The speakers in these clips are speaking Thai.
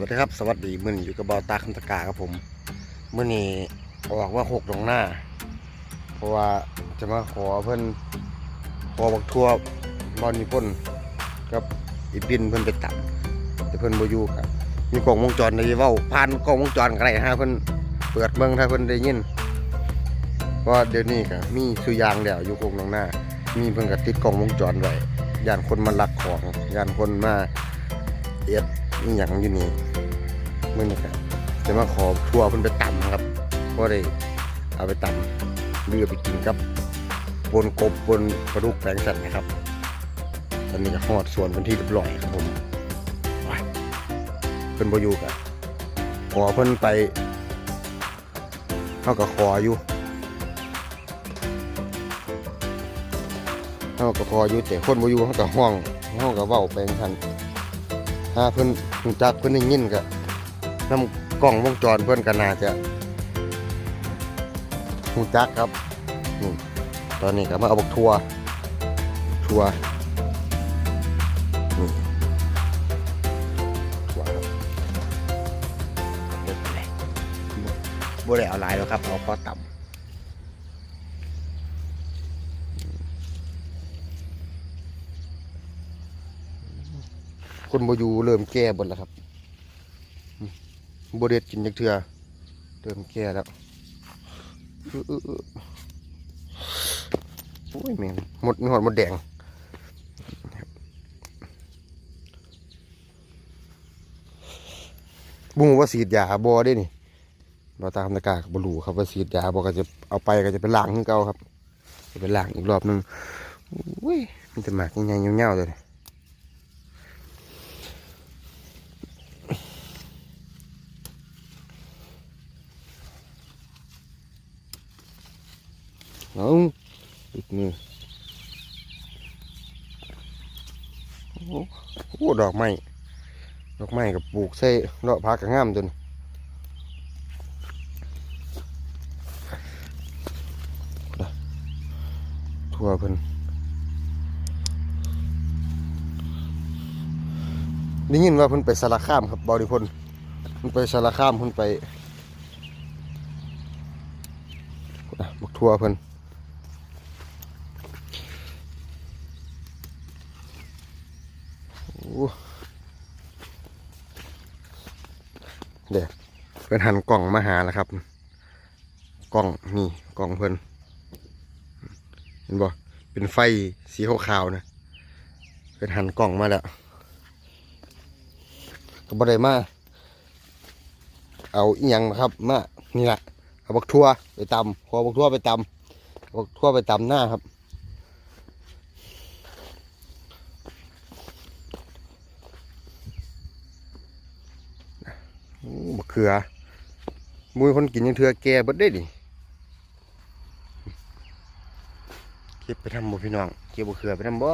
วัสดีครับสวัสดีมื่อนี้อยู่กับบอตาคันตะกาครับผมมื่อนี้ออกว่าหกตรงหน้า เพราะว่าจะมาขอเพิ่อนขอบักทั่วบอลนิพนธ์กับอีปินเพิ่อนไปตัดแต่เพิ่อนบอยู่ครับมีกล้องวงจรในเว้าผ่านกล้องวงจรก็ได้ฮะเพิ่อนเปิดเบิ่งถ้าเพิ่อนได้ยินเพราะเดี๋ยวนี้ก็มีสุยางแล้วอยู่กงตรงหน้า มีเพิ่อนก็ติดกล้องวงจรไว้ยานคนมาลักของยานคนมาเอ็ด อีหยังอยู่นี่มื้อนี้ก็จะมาขอทัวร์เพิ่นไปตำครับเพราะได้เอาไปตำเรือไปกินกับบนกบบนปลาดุกแปลงสัตว์นะครับ ตอนนี้ก็ฮอดส่วนเป็นที่เรียบร้อยครับผมไปเพิ่นบอยู่กะขอเพิ่นไปเฮาก็ขออยู่เฮาก็ขออยู่แต่คนบอยู่เฮาก็ห้องเฮาก็เว้าไปจังซั่น ถ้าเพิ่นรู้จักเพิ่นได้ยินก็นำกล้องวงจรเพิ่นก็น่าจะรู้จักครับนี่ตอนนี้ก็มาเอาบักทัวทัวนี่ถั่วครับเด็ดเลยบ่ได้เอาหลายแล้วครับเอาพอต่ำ คนบอยู่เริ่มแก่บนแล้วครับบเด็ดกินจักเทื่อเริ่มแก่แล้วอื้ออื้ออื้อโอ้ยแมงหมดหอดหมดแดงบูว่าสีดยาบอได้นี่เราตามตะกากบรูครับว่าสีดยาบอก็จะเอาไปก็จะเป็นล้างขึ้นเก่าครับ จะเป็นล้างอีกรอบหนึงอุ้ยมันจะหมากยังไงเงี้ยวๆเลย เอาอีกมือโอ้โหดอกไม้ดอกไม้กับปลูกใส่เลาะพักกับงามจนทั่วเพิ่นได้ยินว่าเพิ่นไปสารคามครับบริพลเพิ่นไปสารคามเพิ่นไปบักทั่วเพิ่นโอ้ เดี๋ยวเพื่อนหันกล่องมาหาแล้วครับ กล่องนี่กล่องเพื่อนเห็นบ่เป็นไฟสีขาวๆนะเพื่อนหันกล่องมาแล้วก็บ่ได้มาเอาอีหยังนะครับมานี่แหละเอาบักทั่วไปตำขอบักทั่วไปตำบักทั่วไปตำหน้าครับ บักเขือมุ้ยคนกินยังเถื่อแก่เบิดได้ดิเก็บไปทำบ่พี่น้อง เก็บบักเขือไปทำบ่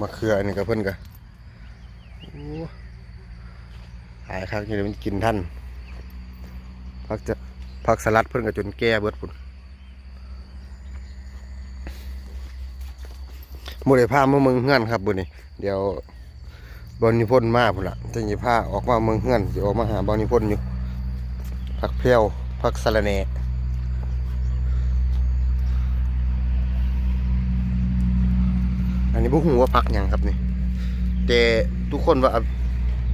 มะเขืออันนี้กับเพิ่อนกะโอ้หายครั้งนี้มันกินท่านพักจะพักสลัดเพิ่อนก็จนแก่เบิดพุ่น โมได้พามาเมืองเฮือนครับบุนี่เดี๋ยวบอนิพนธ์มาพุ่นละจะยิพาออกมาเมืองเฮือนจะออกมาหาบอนิพนธ์อยู่ผักเพียวผักสะระแหน่อันนี้บุหูว่าผักยังครับนี่แต่ทุกคนว่า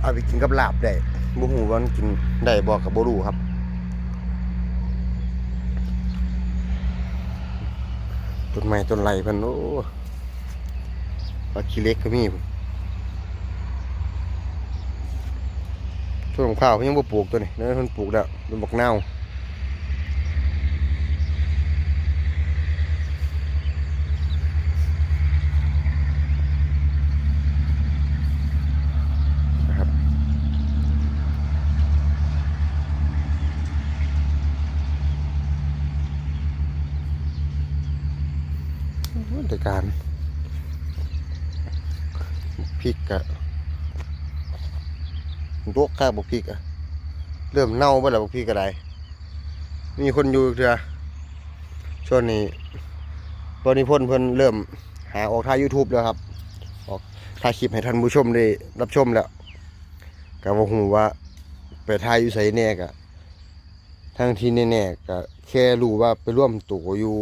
เอาไปกินกับลาบได้บุหูว่ามันกินได้บอกกับบรูครับต้นไม้ต้นไรพิ่นโอ้ ปลาขี้เล็กก็มีต้นข้าวเพิ่นยังบ่ปลูกตัวนี้เดี๋ยวเพิ่นปลูกแล้วต้นบักนาวนะครับในการ พริกอะลวกข้าบุกพริกอะเริ่มเน่าไปแล้วบุกพริกก็ได้มีคนอยู่เถอะช่วงนี้บริพนเพิ่นเริ่มหาออกทาง YouTube แล้วครับ ออกถ่ายคลิปให้ท่านผู้ชมได้รับชมแล้วก็บ่ฮู้ว่าไปถ่ายอยู่ไสแน่ก็ทางที่แน่ๆก็แค่รู้ว่าไปร่วมตัวอยู่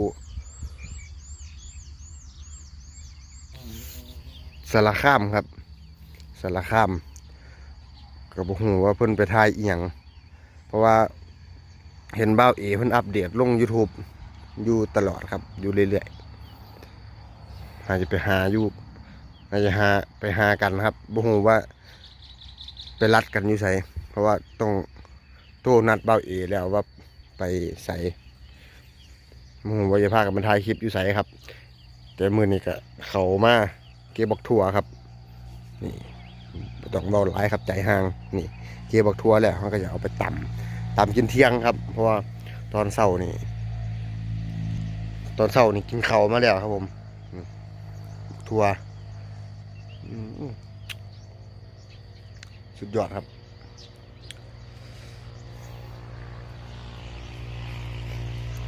สารคามครับสารคามก็บ่ฮู้ว่าเพิ่นไปถ่ายเอียง เพราะว่าเห็นบ่าเอเพิ่นอัปเดตลง YouTube อยู่ตลอดครับ อยู่เรื่อยๆอาจจะไปหาอยู่อาจจะหาไปหากันครับบ่ฮู้ว่าไปรัดกันอยู่ไสเพราะว่าต้องโทรนัดบ่าเอแล้วว่าไปใส่หูว่าจะพากันมาถ่ายคลิปอยู่ไสครับ แต่มือนี้ก็เขามา ก็บบักทั่วครับ นี่ต้องเว้าหลายครับใจห่างนี่ เก็บบักทั่วแล้วเขาก็จะเอาไปตำตำกินเที่ยงครับ เพราะว่าตอนเช้านี่ ตอนเช้านี่กินเข้ามาแล้วครับผมทัวสุดยอดครับ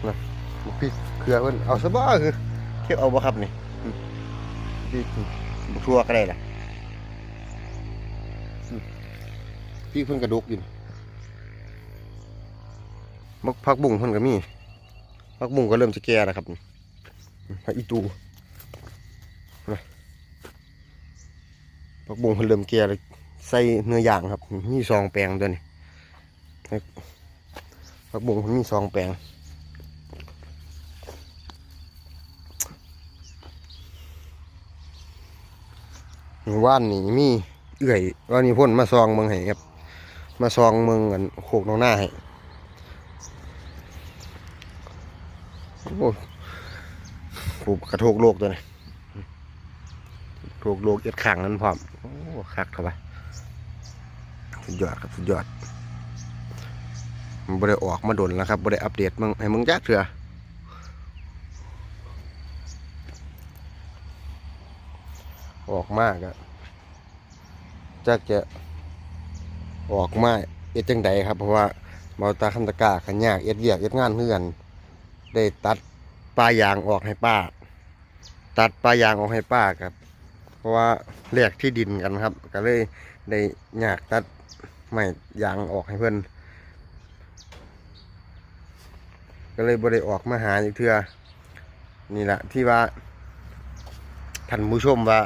นะพริกเกลือเพิ่นเอาซะบ่คือเทียบเอาบ่ครับนี่อืมพริก บุกทัวก็ได้ล่ะอืมพริกเพิ่นกระดกอยู่นี่มักผักบุ้งเพิ่นก็มีผักบุ้งก็เริ่มจะแก่แล้วครับนี่ผักอีตูนะผักบุ้งมันเริ่มแก่แล้วใส่เนื้อย่างครับมีซองแปลงตัวนี้ผักบุ้งมันมีซองแปลง ว่านนี่มีเอื่อยว่านี่พ่นมาซองเมืองให้ครับ มาซองเมืองกันโขกน้องหน้าให้โอ้ผูกกระโทกโลกตัวนี้โทกโลกเอ็ดขังนั้นพร้อมโอ้คักเข้าไปสุดยอดครับสุดยอดมันบ่ได้ออกมาดนแล้วครับบ่ได้อัปเดตมึงให้มึงจักเถื่อ ออกมากอะจักจะออกมาเอ็ดจังใดครับ เพราะว่าเมาตาคำตะก้าขันยากเอ็ดเวียกเอ็ดงานเพื่อน ได้ตัดปลายางออกให้ป้า ตัดปลายางออกให้ป้าครับ เพราะว่าแลกที่ดินกันครับ ก็เลยได้อยากตัดไม้ยางออกให้เพื่อน ก็เลยบ่ได้ออกมาหาอีกเทื่อนี่แหละที่ว่าท่านผู้ชมว่า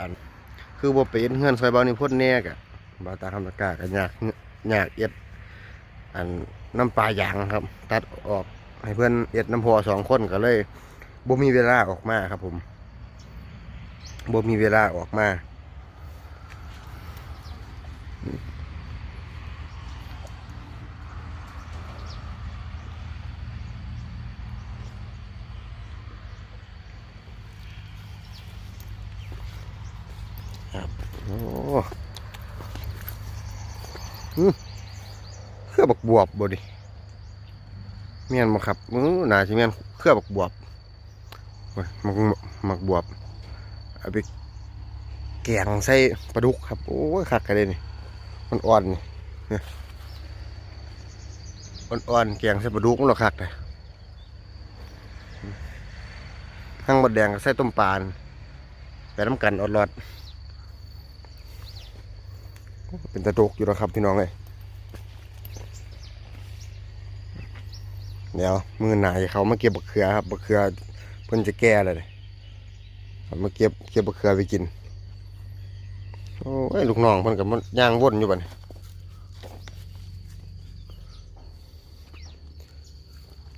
คือบ่เป็นเฮือนซอยเบานี่พ่นแน่กะบาตาคำตะกาก็อยากอยากเอ็ดอันน้ำปลายางครับ ตัดออกให้เพื่อนเอ็ดน้ำพอสองคนก็เลยบ่มีเวลาออกมาครับผมบ่มีเวลาออกมาครับโอ้อืม เครือบักบวบบ่ดิเมียนมาครับมือหนาสิเมียนเครือบักบวบมักมักบวบเอาไปแกงใส่ปลาดุกครับ โอ้ยคักกันเลยนี่มันอ่อนนี่เนี่ยอ่อนๆแกงใส่ปลาดุกมันหรอคักเลยหั่งมดแดงใส่ต้มปลาน่ไปน้ำกันอดรอด เป็นตะดกอยู่แล้วครับพี่น้องเลยเดี๋ยวมือหนาให้เขามาเก็บบักเขือครับบักเขือเพิ่นจะแก่เลยมาเก็บเก็บบักเขือไปกินโอ้ยลูกน้องเพิ่นกับมันย่างว่นอยู่บัดนี้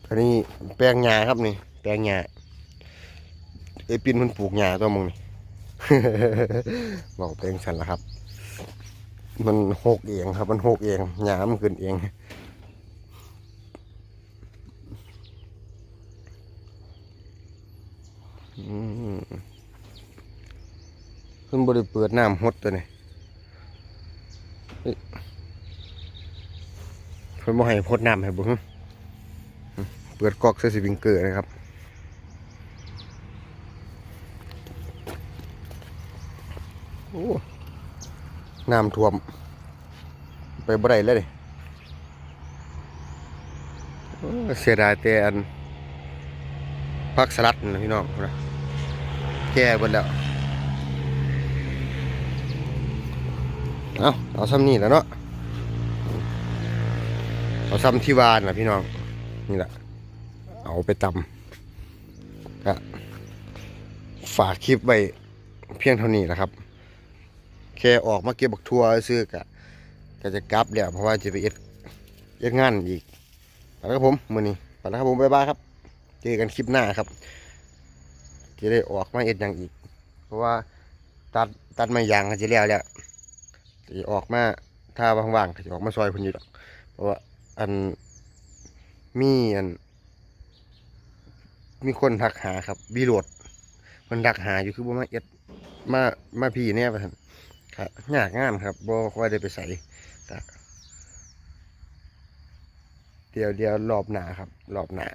อันนี้แปลงหญ้าครับนี่ แปลงหญ้าเอปินมันปลูกหญ้าตัวมึงนี่ บอกแปลงฉันละครับ มันหกเองครับ มันหกเองหญ้ามันขึ้นเองอืมเพิ่นบ่ได้เปิดน้ำหดตัวนี้เพิ่นบ่ให้พดน้ำให้บิ่งเปิดกอกใส่สปริงเกอร์นะครับ โอ้ น้ำท่วม ไปบ่ได้เลยเด้โอ้เสียดายแต่อันพักสลัดนะพี่น้องนะแก่เบิดแล้ว เอาเอาซ้ำนี่แล้วเนาะเอาซ้ำที่วานนะพี่น้อง นี่แหละ เอาไปตำก็ฝากคลิปไว้เพียงเท่านี้แหละครับ แค่ออกมาเก็บบักทัวซื้อกะก็จะกลับแล้วเพราะว่าจะไปเอ็ดเอ็ดงานอีกไปแล้วครับผมมือนี้ไปแล้วครับผมบ๊ายบายครับ เจอกันคลิปหน้าครับจะได้ออกมาเอ็ดอย่างอีก เพราะว่าตัดตัดไม้ยางก็จะแล้วแล้วจะออกมาถ้าว่างๆจะออกมาซอยคนอยู่ดอกเพราะว่าอันมีอัน มีคนทักหาครับบีโหลดมันทักหาอยู่คือบ่มาเอ็ดมามาพี่เนี่ยไปท่น ครับยากงานครับบ่ค่อยได้ไปใส่ก็เดียวเดียวรอบหนาครับ รอบหนา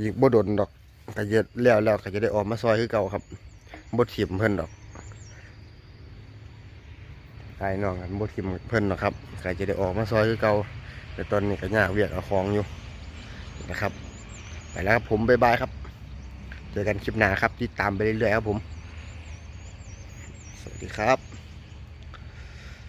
อีกบ่ดนดอกก็จะแล้วแล้วก็จะได้ออกมาซอยคือเก่าครับบ่ถิ่มเพิ่นดอกไอ้น้องกันบ่ถิ่มเพิ่นหรอกครับก็จะได้ออกมาซอยคือเก่าแต่ตอนนี้ก็ยากเวียกเอาของอยู่นะครับไปแล้วครับผมบ๊ายบายครับ เจอกันคลิปหน้าครับติดตามไปเรื่อยๆครับผม สวัสดีครับ